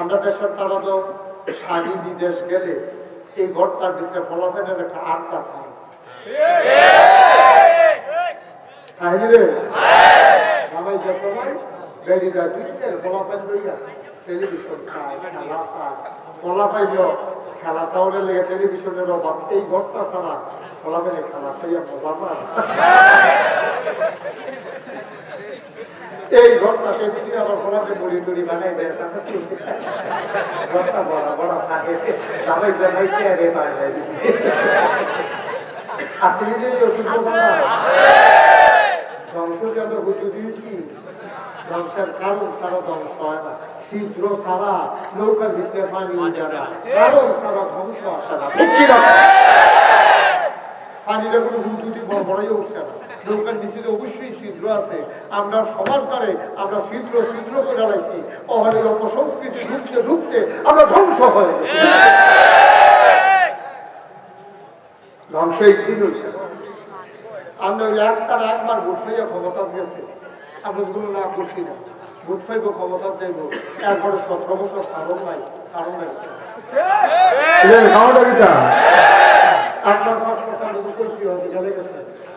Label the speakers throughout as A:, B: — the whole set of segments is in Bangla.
A: আমরা দেশের তারা তো স্বামী বিদেশ গেলে এই ঘরটার ভিতরে ফলাফেনের একটা আটটা থাকে রে? জামাই যে সময় বেরিটা দুইটা ফলাফেন লইয়া টেলিভিশন খেলা চায়। খেলা চাওয়ার লেগে টেলিভিশনের অভাব। এই ঘরটা ছাড়া ফলাফেনে খেলা চাইয়া মজা পায় এই ঘরটাতে যদি আবার বড়ি টড়ি বানাই দেয় সাথে ঘরটা বড় বড় থাকে জামাই জামাই কে আসলে যে ওষুধ আমরা হুজু দিয়েছি? ধ্বংসের কারণ সারা ধ্বংস হয় না। ছিদ্র সারা নৌকার ভিতরে পানি উঠে না। কারণ সারা ধ্বংস আসে না। ঠিক কিনা পানিটা কোনো হুদু দিয়ে বড় বড়ই উঠছে না নৌকার নিচে অবশ্যই ছিদ্র আছে আমরা সমান্তরে আমরা ছিদ্র ছিদ্র করে লাইছি অহলে অপসংস্কৃতি ঢুকতে ঢুকতে আমরা ধ্বংস হয়ে ধ্বংস একদিন হয়েছে আমরা ওই একটার একবার ভোট ফাইয়া ক্ষমতা গেছে আমরা গুলো না করছি না ভোট ফাইব ক্ষমতা যাইব এরপরে সতেরো বছর সারণ নাই কারণ নাই একবার পাঁচ বছর আমরা করছি হয়তো গেলে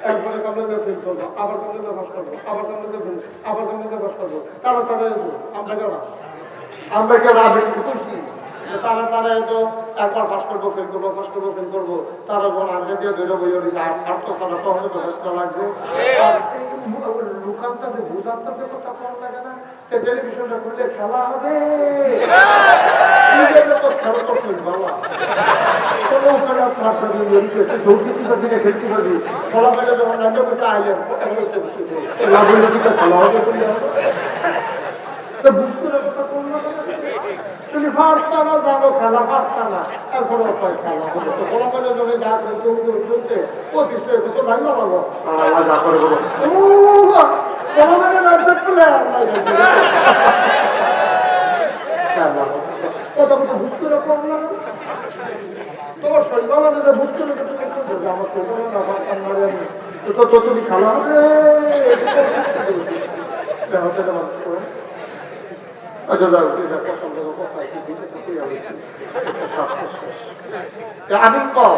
A: গেছে এরপরে ফেল করব আবার কামড়ে ফাঁস করব আবার কামড়ে ফেল আবার কামড়ে ফাঁস করব তারা তারা এগো, আমরা কেন আমরা কেন আমি কিছু করছি তারা তারা তো একবার ফাঁস করব ফেল করব ফাঁস করব ফেল করব তারা যখন আনতে দিয়ে ধরে বই যে আর স্বার্থ ছাড়া তখন তো চেষ্টা লাগছে। আর এই লুকান্তাছে ভূতান্তাছে কথা কম লাগে না। তো টেলিভিশনটা খুললে খেলা হবে। তুমি ফার্স্টটা না জানো খেলা ফার্স্টটা না এখন উপায় খেলা হলো তো খেলা পেলে যা করতে উঠতে চলতে প্রতিষ্ঠা তো ভাই না লাগো আল্লাহ করে বলো। খেলা মানে প্লেয়ার কত কত বুঝতে না পারলাম তোমার শৈবালা দিলে বুঝতে না আমার শৈবালা না আমার কান্নারে আমি তো তো তুমি খালা হবে আচ্ছা দিতে আমি কম